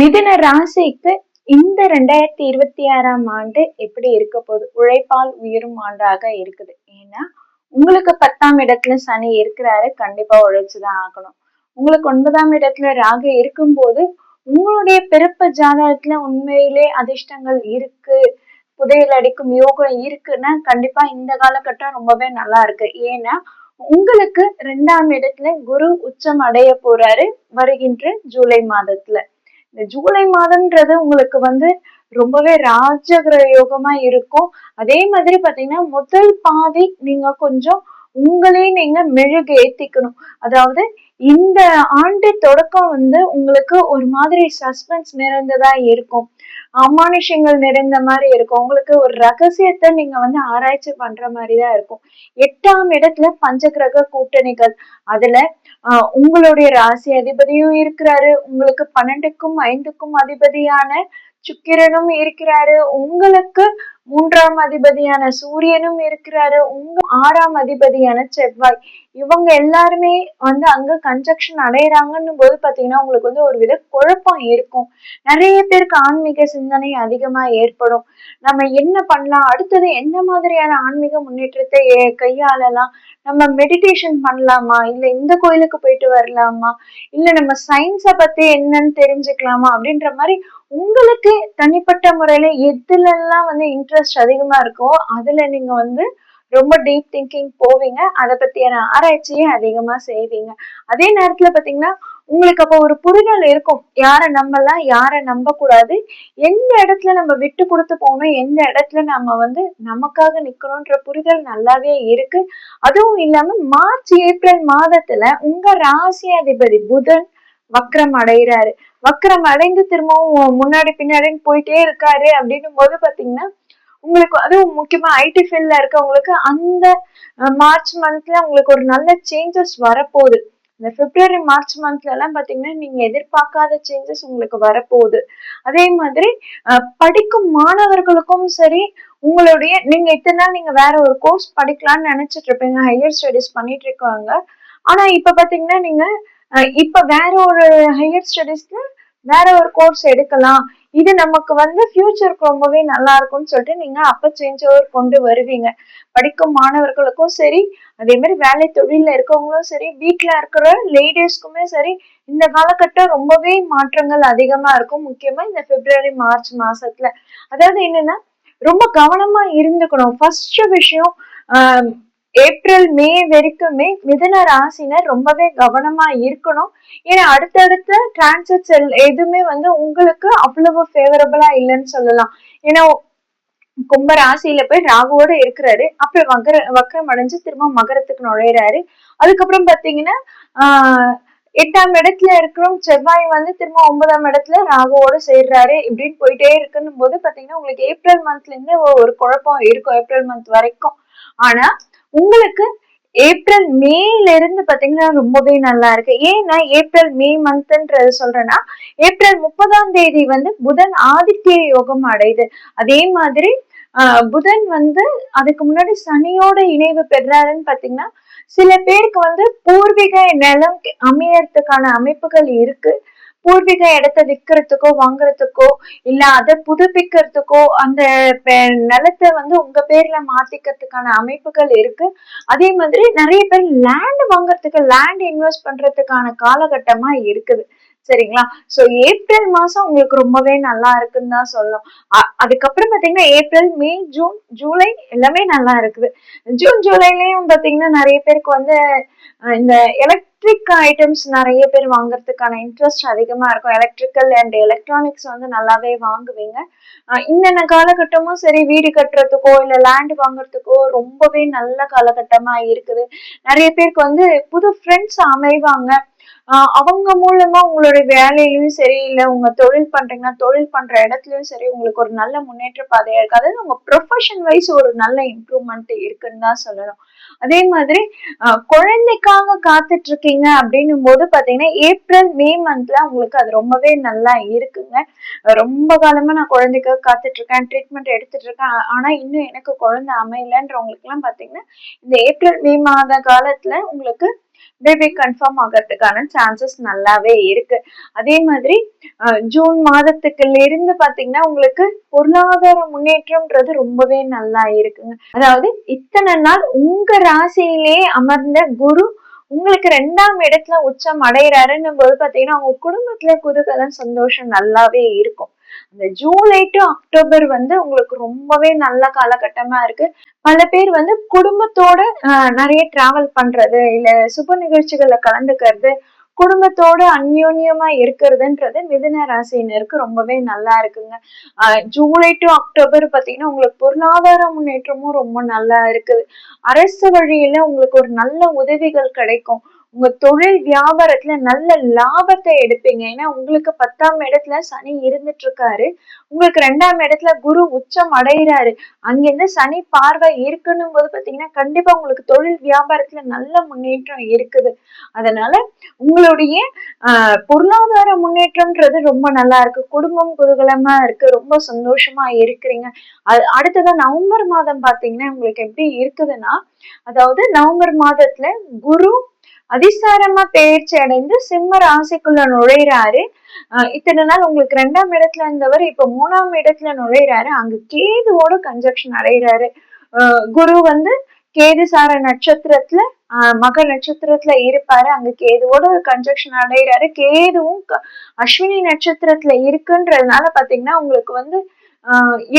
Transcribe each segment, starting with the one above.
மிதுன ராசிக்கு இந்த ரெண்டாயிரத்தி இருபத்தி ஆறாம் ஆண்டு எப்படி இருக்க போகுது? உழைப்பால் உயரும் ஆண்டாக இருக்குது. ஏன்னா உங்களுக்கு பத்தாம் இடத்துல சனி இருக்கிறாரு. கண்டிப்பா உழைச்சுதான் ஆகணும். உங்களுக்கு ஒன்பதாம் இடத்துல ராக இருக்கும்போது உங்களுடைய பிறப்பு ஜாதகத்துல உண்மையிலே அதிர்ஷ்டங்கள் இருக்கு. புதையல் அடிக்கும் யோகம் இருக்குன்னா கண்டிப்பா இந்த காலகட்டம் ரொம்பவே நல்லா இருக்கு. ஏன்னா உங்களுக்கு ரெண்டாம் இடத்துல குரு உச்சம் அடைய போறாரு வருகின்ற ஜூலை மாதத்துல. இந்த ஜூலை மாதம்ன்றது உங்களுக்கு வந்து ரொம்பவே ராஜகிர யோகமா இருக்கும். அதே மாதிரி பாத்தீங்கன்னா முதல் பாதி நீங்க கொஞ்சம் உங்களே நீங்க மெழுகு ஏத்திக்கணும். அதாவது இந்த ஆண்டு தொடக்கம் வந்து உங்களுக்கு ஒரு மாதிரி சஸ்பென்ஸ் நிறைந்ததா இருக்கும். அமானுஷங்கள் நிறைந்த மாதிரி இருக்கும். உங்களுக்கு ஒரு ரகசியத்தை நீங்க வந்து ஆராய்ச்சி பண்ற மாதிரிதான் இருக்கும். எட்டாம் இடத்துல பஞ்சகிரக கூட்டணிகள். அதுல ஆஹ் உங்களுடைய ராசி அதிபதியும் இருக்கிறாரு. உங்களுக்கு பன்னெண்டுக்கும் ஐந்துக்கும் அதிபதியான சுக்கிரனும் இருக்கிறாரு. உங்களுக்கு மூன்றாம் அதிபதியான சூரியனும் இருக்கிறாரு. உங்க ஆறாம் அதிபதியான செவ்வாய். இவங்க எல்லாருமே வந்து அங்க கன்ஜக்ஷன் அடையிறாங்கன்னு போது பாத்தீங்கன்னா உங்களுக்கு வந்து ஒரு வித குழப்பம் இருக்கும் நிறைய பேருக்கு ஆன்மீக சிந்தனை அதிகமா ஏற்படும். நம்ம என்ன பண்ணலாம்? அடுத்தது எந்த மாதிரியான ஆன்மீக முன்னேற்றத்தை கையாளலாம்? நம்ம மெடிடேஷன் பண்ணலாமா? இல்ல இந்த கோயிலுக்கு போயிட்டு வரலாமா? இல்ல நம்ம சயின்ஸை பத்தி என்னன்னு தெரிஞ்சுக்கலாமா? அப்படின்ற மாதிரி உங்களுக்கு தனிப்பட்ட முறையில எதுல எல்லாம் வந்து இன்ட்ரெஸ்ட் அதிகமா இருக்கோ அதுல நீங்க வந்து ரொம்ப டீப் திங்கிங் போவீங்க. அதை பத்தியான ஆராய்ச்சியே அதிகமா செய்வீங்க. அதே நேரத்துல பாத்தீங்கன்னா உங்களுக்கு அப்போ ஒரு புரிதல் இருக்கும். யாரை நம்பலாம் யாரை நம்ப கூடாது எந்த இடத்துல நம்ம விட்டு கொடுத்து போகணும் எந்த இடத்துல நம்ம வந்து நமக்காக நிக்கணும்ன்ற புரிதல் நல்லாவே இருக்கு. அதுவும் இல்லாம மார்ச் ஏப்ரல் மாதத்துல உங்க ராசி அதிபதி புதன் வக்ரம் அடைகிறாரு வக்ரம் அடைந்து திரும்பவும் முன்னாடி பின்னாடின்னு போயிட்டே இருக்காரு அப்படின்னும் போது பாத்தீங்கன்னா உங்களுக்கு அதுவும் முக்கியமா ஐடி ஃபீல்ட்ல இருக்கவங்களுக்கு அந்த மார்ச் மந்த்ல உங்களுக்கு ஒரு நல்ல சேஞ்சஸ் வரப்போகுது. இந்த பிப்ரவரி மார்ச் மந்த்ல எல்லாம் பாத்தீங்கன்னா நீங்க எதிர்பார்க்காத சேஞ்சஸ் உங்களுக்கு வரப்போகுது. அதே மாதிரி படிக்கும் மாணவர்களுக்கும் சரி உங்களுடைய நீங்க இத்தனை நாள் நீங்க வேற ஒரு கோர்ஸ் படிக்கலாம்னு நினைச்சிட்டு இருப்பீங்க ஹையர் ஸ்டடிஸ் பண்ணிட்டு இருக்காங்க. ஆனா இப்ப பாத்தீங்கன்னா நீங்க இப்ப வேற ஒரு ஹையர் ஸ்டடிஸ்ல வேற ஒரு கோர்ஸ் எடுக்கலாம். இது நமக்கு வந்து ஃபியூச்சருக்கு ரொம்பவே நல்லா இருக்கும்னு சொல்லிட்டு நீங்க அப்ப சேஞ்ச் ஓவர் கொண்டு வருவீங்க. படிக்கும் மாணவர்களுக்கும் சரி அதே மாதிரி வேலை தொழில இருக்கவங்களும் சரி வீட்டுல இருக்கிற லேடிஸ்க்குமே சரி இந்த காலகட்டம் ரொம்பவே மாற்றங்கள் அதிகமா இருக்கும். முக்கியமா இந்த பிப்ரவரி மார்ச் மாசத்துல. அதாவது என்னன்னா ரொம்ப கவனமா இருந்துக்கணும். ஃபர்ஸ்ட் விஷயம் ஆஹ் ஏப்ரல் மே வரைக்குமே மிதன ராசினர் ரொம்பவே கவனமா இருக்கணும். ஏன்னா அடுத்தடுத்த டிரான்சிட்ஸ் எதுவுமே வந்து உங்களுக்கு அவ்வளவு ஃபேவரபிளா இல்லைன்னு சொல்லலாம். ஏன்னா கும்ப ராசியில போய் ராகுவோட இருக்கிறாரு. அப்புறம் வக்கர வக்கரம் அடைஞ்சு திரும்ப மகரத்துக்கு நுழையிறாரு. அதுக்கப்புறம் பாத்தீங்கன்னா ஆஹ் எட்டாம் இடத்துல இருக்கிறோம். செவ்வாய் வந்து திரும்ப ஒன்பதாம் இடத்துல ராகுவோட சேர்றாரு இப்படின்னு போயிட்டே இருக்குன்னு போது பாத்தீங்கன்னா உங்களுக்கு ஏப்ரல் மந்த்ல இருந்து ஒரு குழப்பம் இருக்கும் ஏப்ரல் மந்த் வரைக்கும். ஆனா உங்களுக்கு ஏப்ரல் மேல இருந்து பாத்தீங்கன்னா ரொம்பவே நல்லா இருக்கு. ஏன்னா ஏப்ரல் மே மந்த்ன்றது சொல்றேன்னா ஏப்ரல் முப்பதாம் தேதி வந்து புதன் ஆதித்ய யோகம் அடையுது. அதே மாதிரி புதன் வந்து அதுக்கு முன்னாடி சனியோட இணைவு பெறாருன்னு பாத்தீங்கன்னா சில பேருக்கு வந்து பூர்வீக நிலம் அமையறதுக்கான அமைப்புகள் இருக்கு. பூர்வீக இடத்த விற்கிறதுக்கோ வாங்குறதுக்கோ இல்ல அதை புதுப்பிக்கிறதுக்கோ அந்த நிலத்தை வந்து உங்க பேர்ல மாத்திக்கிறதுக்கான அமைப்புகள் இருக்கு. அதே மாதிரி நிறைய பேர் லேண்ட் வாங்குறதுக்கு லேண்ட் இன்வெஸ்ட் பண்றதுக்கான காலகட்டமா இருக்குது. சரிங்களா? சோ ஏப்ரல் மாசம் உங்களுக்கு ரொம்பவே நல்லா இருக்குன்னு தான் சொல்லணும். அதுக்கப்புறம் பாத்தீங்கன்னா ஏப்ரல் மே ஜூன் ஜூலை எல்லாமே நல்லா இருக்குது. ஜூன் ஜூலைலயும் பாத்தீங்கன்னா நிறைய பேருக்கு வந்து இந்த எலக்ட்ரிக் ஐட்டம்ஸ் நிறைய பேர் வாங்குறதுக்கான இன்ட்ரெஸ்ட் அதிகமாக இருக்கும். எலக்ட்ரிக்கல் அண்ட் எலக்ட்ரானிக்ஸ் வந்து நல்லாவே வாங்குவீங்க. இன்னென்ன காலகட்டமும் சரி வீடு கட்டுறதுக்கோ இல்லை லேண்ட் வாங்குறதுக்கோ ரொம்பவே நல்ல காலகட்டமாக இருக்குது. நிறைய பேருக்கு வந்து புது ஃப்ரெண்ட்ஸ் அமைவாங்க. அவங்க மூலமா உங்களுடைய வேலையிலயும் சரி இல்ல உங்க தொழில் பண்றீங்கன்னா தொழில் பண்ற இடத்துலயும் சரி உங்களுக்கு ஒரு நல்ல முன்னேற்ற பாதையா இருக்கு. அதாவது உங்க ப்ரொஃபஷன் வைஸ் ஒரு நல்ல இம்ப்ரூவ்மெண்ட் இருக்குன்னு தான் சொல்லணும். அதே மாதிரி குழந்தைக்காக காத்துட்டு இருக்கீங்க அப்படின்னும் போது பாத்தீங்கன்னா ஏப்ரல் மே மந்த்ல உங்களுக்கு அது ரொம்பவே நல்லா இருக்குங்க. ரொம்ப காலமா நான் குழந்தைக்காக காத்துட்டு இருக்கேன் ட்ரீட்மெண்ட் எடுத்துட்டு இருக்கேன் ஆனா இன்னும் எனக்கு குழந்தை அமையலன்றவங்களுக்கு எல்லாம் பாத்தீங்கன்னா இந்த ஏப்ரல் மே மாத காலத்துல உங்களுக்கு பேபி கன்ஃபார்ம் ஆகிறதுக்கான சான்சஸ் நல்லாவே இருக்கு. அதே மாதிரி ஜூன் மாதத்துக்குள்ள இருந்து பாத்தீங்கன்னா உங்களுக்கு பொருளாதார முன்னேற்றம்ன்றது ரொம்பவே நல்லா இருக்குங்க. அதாவது இத்தனை நாள் உங்க ராசியிலே அமர்ந்த குரு உங்களுக்கு ரெண்டாம் இடத்துல உச்சம் அடையிறாருன்னும் போது பாத்தீங்கன்னா உங்க குடும்பத்துல குதூகலம் சந்தோஷம் நல்லாவே இருக்கும். இந்த ஜூலை டு அக்டோபர் வந்து உங்களுக்கு ரொம்பவே நல்ல காலகட்டமா இருக்கு. பல பேர் வந்து குடும்பத்தோட நிறைய டிராவல் பண்றது இல்ல சுப நிகழ்ச்சிகள்ல கலந்துக்கிறது குடும்பத்தோட அந்யோன்யமா இருக்கிறதுன்றது மிதுன ராசினருக்கு ரொம்பவே நல்லா இருக்குங்க. ஆஹ் ஜூலை டு அக்டோபர் பாத்தீங்கன்னா உங்களுக்கு பொருளாதார முன்னேற்றமும் ரொம்ப நல்லா இருக்குது. அரசு வழியில உங்களுக்கு ஒரு நல்ல உதவிகள் கிடைக்கும். உங்க தொழில் வியாபாரத்துல நல்ல லாபத்தை எடுப்பீங்க. ஏன்னா உங்களுக்கு பத்தாம் இடத்துல சனி இருந்துட்டு இருக்காரு உங்களுக்கு ரெண்டாம் இடத்துல குரு உச்சம் அடைகிறாரு அங்கிருந்து சனி பார்வை இருக்குன்னும் போது பாத்தீங்கன்னா கண்டிப்பா உங்களுக்கு தொழில் வியாபாரத்துல நல்ல முன்னேற்றம் இருக்குது. அதனால உங்களுடைய ஆஹ் பொருளாதார முன்னேற்றம்ன்றது ரொம்ப நல்லா இருக்கு. குடும்பம் குதூகலமா இருக்கு. ரொம்ப சந்தோஷமா இருக்கிறீங்க. அது அடுத்ததான் நவம்பர் மாதம் பாத்தீங்கன்னா உங்களுக்கு எப்படி இருக்குதுன்னா அதாவது நவம்பர் மாதத்துல குரு அதிசாரமா பயிற்சி அடைந்து சிம்ம ராசிக்குள்ள நுழையிறாரு. இத்தனை நாள் உங்களுக்கு ரெண்டாம் இடத்துல இருந்தவர் இப்ப மூணாம் இடத்துல நுழையிறாரு. அங்க கேதுவோட கன்ஜக்ஷன் அடைகிறாரு. குரு வந்து கேது சார நட்சத்திரத்துல மக நட்சத்திரத்துல இருப்பாரு. அங்க கேதுவோட கன்ஜக்ஷன் அடைகிறாரு. கேதுவும் க- அஸ்வினி நட்சத்திரத்துல இருக்குன்றதுனால பாத்தீங்கன்னா உங்களுக்கு வந்து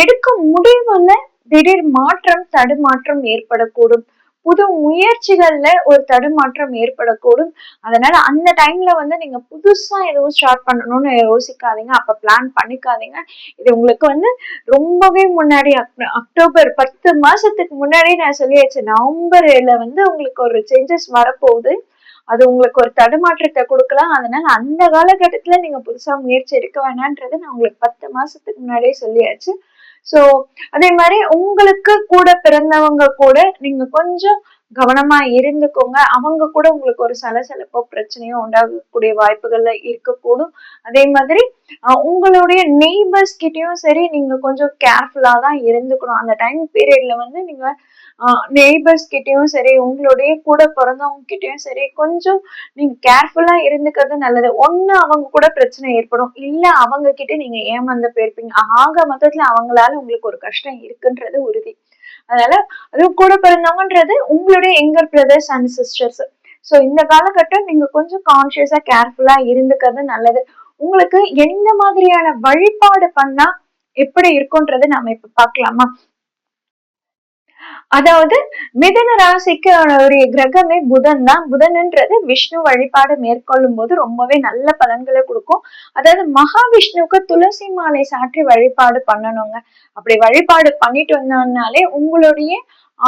எடுக்க முடிவுல திடீர் மாற்றம் தடுமாற்றம் ஏற்படக்கூடும். புது முயற்சிகள்ல ஒரு தடுமாற்றம் ஏற்படக்கூடும். அதனால அந்த டைம்ல வந்து நீங்க புதுசா எதுவும் ஸ்டார்ட் பண்ணணும்னு யோசிக்காதீங்க. அப்ப பிளான் பண்ணிக்காதீங்க. இது உங்களுக்கு வந்து ரொம்பவே முன்னாடி அக்டோபர் பத்து மாசத்துக்கு முன்னாடி நான் சொல்லியாச்சு. நவம்பர்ல வந்து உங்களுக்கு ஒரு சேஞ்சஸ் வரப்போகுது. அது உங்களுக்கு ஒரு தடுமாற்றத்தை கொடுக்கலாம். அதனால அந்த காலகட்டத்துல நீங்க புதுசா முயற்சி எடுக்க வேணான்றது நான் உங்களுக்கு பத்து மாசத்துக்கு முன்னாடியே சொல்லியாச்சு. சோ அதே மாதிரி உங்களுக்கு கூட பிறந்தவங்க கூட நீங்க கொஞ்சம் கவனமா இருந்துக்கோங்க. அவங்க கூட உங்களுக்கு ஒரு சலசலப்போ பிரச்சனையோ உண்டாகக்கூடிய வாய்ப்புகள்ல இருக்கக்கூடும். அதே மாதிரி உங்களுடைய நெய்பர்ஸ் கிட்டயும் சரி நீங்க கொஞ்சம் கேர்ஃபுல்லா தான் இருந்துக்கணும். அந்த டைம் பீரியட்ல வந்து நீங்க நெய்பர்ஸ் கிட்டயும் சரி உங்களுடைய கூட பிறந்தவங்க கிட்டயும் சரி கொஞ்சம் நீங்க கேர்ஃபுல்லா இருந்துக்கிறது நல்லது. ஒண்ணு அவங்க கூட பிரச்சனை ஏற்படும். இல்ல அவங்க கிட்ட நீங்க ஏமாந்து போயிருப்பீங்க. ஆக மொத்தத்துல அவங்களால உங்களுக்கு ஒரு கஷ்டம் இருக்குன்றது உறுதி. அதனால அதுவும் கூட பிறந்தவங்கன்றது உங்களுடைய younger brothers and sisters so இந்த காலகட்டம் நீங்க கொஞ்சம் கான்சியஸா கேர்ஃபுல்லா இருந்துக்கிறது நல்லது. உங்களுக்கு எந்த மாதிரியான வழிபாடு பண்ணா எப்படி இருக்கும்ன்றது நாம இப்ப பார்க்கலாமா? அதாவது மிதன ராசிக்கு ஒரு கிரகமே புதன் தான். புதன்ன்றது விஷ்ணு வழிபாடு மேற்கொள்ளும் போது ரொம்பவே நல்ல பலன்களை கொடுக்கும். அதாவது மகாவிஷ்ணுவுக்கு துளசி மாலை சாற்றி வழிபாடு பண்ணணுங்க. அப்படி வழிபாடு பண்ணிட்டு வந்தோம்னாலே உங்களுடைய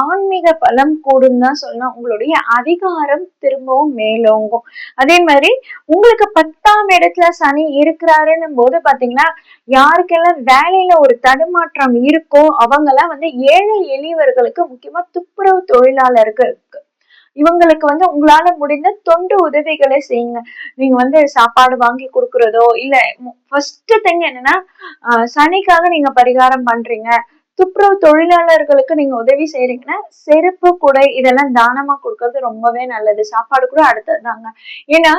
ஆன்மீக பலம் கூடும் தான் சொல்லலாம் உங்களுடைய அதிகாரம் திரும்பவும் மேலோங்கும். அதே மாதிரி உங்களுக்கு பத்தாம் இடத்துல சனி இருக்கிறாருன்னும் போது பாத்தீங்கன்னா யாருக்கெல்லாம் வேலையில ஒரு தடுமாற்றம் இருக்கோ அவங்கெல்லாம் வந்து ஏழை எளியவர்களுக்கு முக்கியமா துப்புரவு தொழிலாளருக்கு இவங்களுக்கு வந்து உங்களால முடிந்த தொண்டு உதவிகளை செய்யுங்க. நீங்க வந்து சாப்பாடு வாங்கி கொடுக்கறதோ இல்ல ஃபர்ஸ்ட் திங் என்னன்னா சனிக்காக நீங்க பரிகாரம் பண்றீங்க. துப்புரவு தொழிலாளர்களுக்கு நீங்க உதவி செய்யறீங்கன்னா செருப்பு குடை இதெல்லாம் தானமா கொடுக்கறது ரொம்பவே நல்லது. சாப்பாடு கூட அடுத்ததுதாங்க ஏன்னா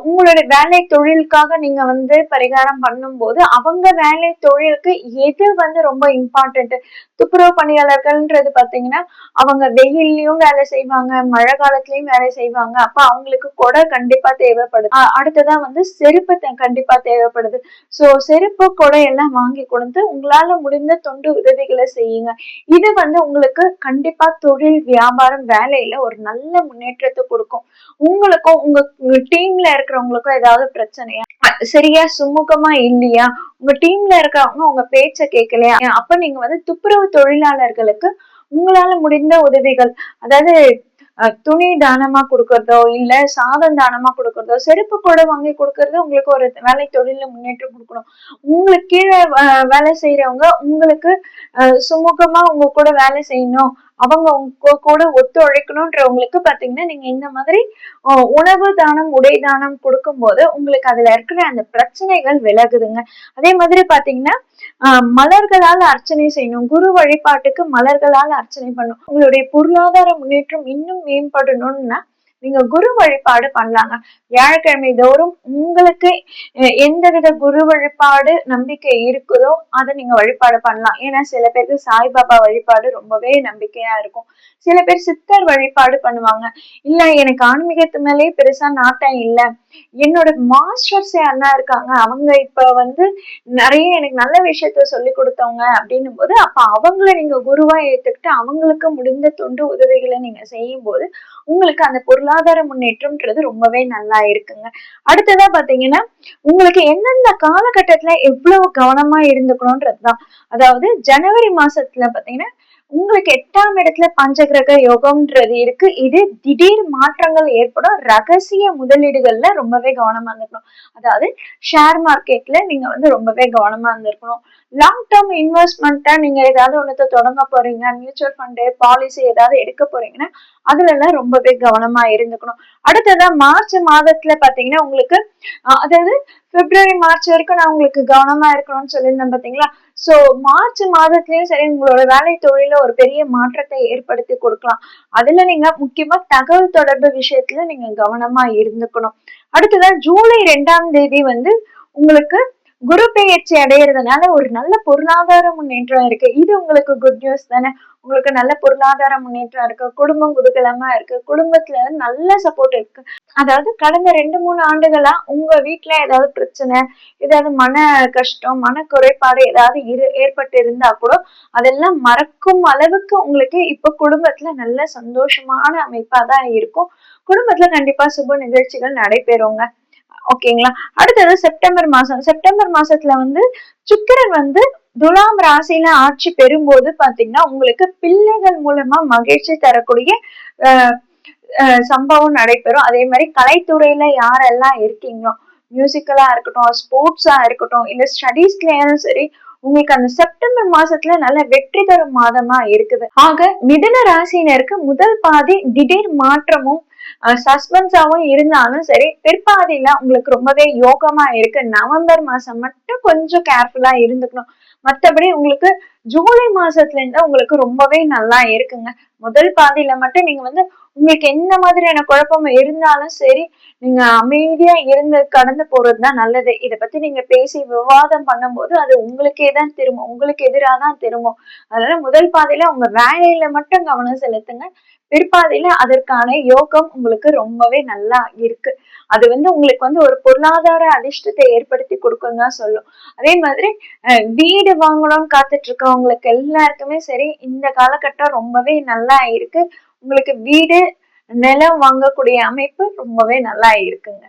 உங்களுடைய வேலை தொழிலுக்காக நீங்க வந்து பரிகாரம் பண்ணும்போது அவங்க வேலை தொழிலுக்கு எது வந்து ரொம்ப இம்பார்ட்டன்ட் துப்புரவு பணியாளர்கள்ன்றது பாத்தீங்கன்னா அவங்க வெயில்லயும் வேலை செய்வாங்க மழை காலத்துலயும் வேலை செய்வாங்க. அப்ப அவங்களுக்கு கொடை கண்டிப்பா தேவைப்படுது. அடுத்ததான் வந்து செருப்பு கண்டிப்பா தேவைப்படுது. சோ செருப்பு கொடை எல்லாம் வாங்கி கொடுத்து உங்களால முடிந்த தொண்டு உதவிகளை செய்யுங்க. இது வந்து உங்களுக்கு கண்டிப்பா தொழில் வியாபாரம் வேலையில ஒரு நல்ல முன்னேற்றத்தை கொடுக்கும். உங்களுக்கும் உங்க டீம்ல இருக்கிறவங்களுக்கும் ஏதாவது பிரச்சனையா? சரியா சுமூகமா இல்லையா? உங்க டீம்ல இருக்கிறவங்க உங்க பேச்ச கேட்கலையா? அப்ப நீங்க வந்து துப்புரவு தொழிலாளர்களுக்கு உங்களால முடிந்த உதவிகள் அதாவது அஹ், துணி தானமா கொடுக்கறதோ இல்ல சாதம் தானமா கொடுக்கறதோ செருப்பு கூட வாங்கி கொடுக்கறதோ உங்களுக்கு ஒரு வேலை தொழில முன்னேற்றம் கொடுக்கணும். உங்களுக்கு கீழே வேலை செய்யறவங்க உங்களுக்கு அஹ், சுமூகமா உங்க கூட வேலை செய்யணும். அவங்க உங்க கூட ஒத்துழைக்கணும்ன்றவங்களுக்கு பாத்தீங்கன்னா நீங்க இந்த மாதிரி உணவு தானம் உடை தானம் கொடுக்கும்போது உங்களுக்கு அதுல இருக்கிற அந்த பிரச்சனைகள் விலகுதுங்க. அதே மாதிரி பாத்தீங்கன்னா மலர்களால் அர்ச்சனை செய்யணும். குரு வழிபாட்டுக்கு மலர்களால் அர்ச்சனை பண்ணணும். உங்களுடைய பொருளாதார முன்னேற்றம் இன்னும் மேம்படணும்னா நீங்க குரு வழிபாடு பண்ணலாங்க. வியாழக்கிழமை தோறும் உங்களுக்கு எந்தவித குரு வழிபாடு நம்பிக்கை இருக்குதோ அதை நீங்க வழிபாடு பண்ணலாம். ஏன்னா சில பேருக்கு சாய்பாபா வழிபாடு ரொம்பவே நம்பிக்கையா இருக்கும். சில பேர் சித்தர் வழிபாடு பண்ணுவாங்க. இல்ல எனக்கு ஆன்மீகத்து மேலேயே பெருசா நாட்டம் இல்லை. என்னோட மாஸ்டர்ஸ் யாருன்னா இருக்காங்க. அவங்க இப்ப வந்து நிறைய எனக்கு நல்ல விஷயத்த சொல்லி கொடுத்தவங்க அப்படின்னும் போது அப்ப அவங்கள நீங்க குருவா ஏத்துக்கிட்டு அவங்களுக்கு முடிந்த தொண்டு உதவிகளை நீங்க செய்யும் போது உங்களுக்கு அந்த பொருளாதார முன்னேற்றம்ன்றது ரொம்பவே நல்லா இருக்குங்க. அடுத்ததா பாத்தீங்கன்னா உங்களுக்கு எந்தெந்த காலகட்டத்துல எவ்வளவு கவனமா இருந்துக்கணும்ன்றதுதான். அதாவது ஜனவரி மாசத்துல பாத்தீங்கன்னா உங்களுக்கு எட்டாம் இடத்துல பஞ்சகிரக யோகம்ன்றது இருக்கு. இது திடீர் மாற்றங்கள் ஏற்படும். ரகசிய முதலீடுகள்ல ரொம்பவே கவனமா இருந்திருக்கணும் அதாவது ஷேர் மார்க்கெட்ல நீங்க வந்து ரொம்பவே கவனமா இருந்திருக்கணும் லாங் டேர்ம் இன்வெஸ்ட்மெண்ட்டா நீங்க ஏதாவது ஒன்றத்தை தொடங்க போறீங்க மியூச்சுவல் ஃபண்டு பாலிசி ஏதாவது எடுக்க போறீங்கன்னா அதுல எல்லாம் ரொம்பவே கவனமா இருந்துக்கணும். அடுத்ததான் மார்ச் மாதத்துல பாத்தீங்கன்னா உங்களுக்கு அதாவது பிப்ரவரி மார்ச் வரைக்கும் நான் உங்களுக்கு கவனமா இருக்கணும்னு சொல்லியிருந்தேன் பாத்தீங்களா? சோ மார்ச் மாதத்துலயும் சரி உங்களோட வேலை தொழில ஒரு பெரிய மாற்றத்தை ஏற்படுத்தி கொடுக்கலாம். அதுல நீங்க முக்கியமா தகவல் தொடர்பு விஷயத்துல நீங்க கவனமா இருந்துக்கணும். அடுத்ததான் ஜூலை ரெண்டாம் தேதி வந்து உங்களுக்கு குரு பெயர்ச்சி அடையிறதுனால ஒரு நல்ல பொருளாதார முன்னேற்றம் இருக்கு. இது உங்களுக்கு குட் நியூஸ் தானே? உங்களுக்கு நல்ல பொருளாதார முன்னேற்றம் இருக்கு. குடும்பம் குதூகலமா இருக்கு. குடும்பத்துல நல்ல சப்போர்ட் இருக்கு. அதாவது கடந்த ரெண்டு மூணு ஆண்டுகளா உங்க வீட்டுல ஏதாவது பிரச்சனை ஏதாவது மன கஷ்டம் மன குறைபாடு ஏதாவது இரு ஏற்பட்டு இருந்தா கூட அதெல்லாம் மறக்கும் அளவுக்கு உங்களுக்கு இப்ப குடும்பத்துல நல்ல சந்தோஷமான அமைப்பா தான் இருக்கும். குடும்பத்துல கண்டிப்பா சுப நிகழ்ச்சிகள் நடைபெறுங்க. ஓகேங்களா அடுத்தது செப்டம்பர் மாசம். செப்டம்பர் மாசத்துல வந்து சுக்கிரன் வந்து துலாம் ராசியில ஆட்சி பெறும்போது பாத்தீங்கன்னா உங்களுக்கு பிள்ளைகள் மூலமா மகிழ்ச்சி தரக்கூடிய சம்பவம் நடைபெறும். அதே மாதிரி கலைத்துறையில யாரெல்லாம் இருக்கீங்களோ மியூசிக்கலா இருக்கட்டும் ஸ்போர்ட்ஸா இருக்கட்டும் இல்ல ஸ்டடீஸ்லயும் சரி உங்களுக்கு அந்த செப்டம்பர் மாசத்துல நல்ல வெற்றி தரும் மாதமா இருக்குது. ஆக மிதன ராசினருக்கு முதல் பாதி திடீர் மாற்றமும் சஸ்பென்ஸாவும் இருந்தாலும் சரி பிற்பாதியில உங்களுக்கு ரொம்பவே யோகமா இருக்கு. நவம்பர் மாசம் மட்டும் கொஞ்சம் கேர்ஃபுல்லா இருந்துக்கணும். மத்தபடி உங்களுக்கு ஜூலை மாசத்துல இருந்து உங்களுக்கு ரொம்பவே நல்லா இருக்குங்க. முதல் பாதியில மட்டும் நீங்க வந்து உங்களுக்கு எந்த மாதிரியான குழப்பம் இருந்தாலும் சரி நீங்க அமைதியா இருந்து கடந்து போறதுதான் நல்லது. இதை பத்தி நீங்க பேசி விவாதம் பண்ணும்போது அது உங்களுக்கே தான் திரும்பும். உங்களுக்கு எதிராக தான் திரும்பும். அதனால முதல் பாதையில உங்க வேலையில மட்டும் கவனம் செலுத்துங்க. பிற்பாதையில அதற்கான யோகம் உங்களுக்கு ரொம்பவே நல்லா இருக்கு. அது வந்து உங்களுக்கு வந்து ஒரு பொருளாதார அதிர்ஷ்டத்தை ஏற்படுத்தி கொடுக்குன்னு தான் சொல்லும். அதே மாதிரி வீடு வாங்கணும்னு காத்துட்டு இருக்கவங்களுக்கு எல்லாருக்குமே சரி இந்த காலகட்டம் ரொம்பவே நல்லா இருக்கு. உங்களுக்கு வீடு நிலம் வாங்கக்கூடிய அமைப்பு ரொம்பவே நல்லா இருக்குங்க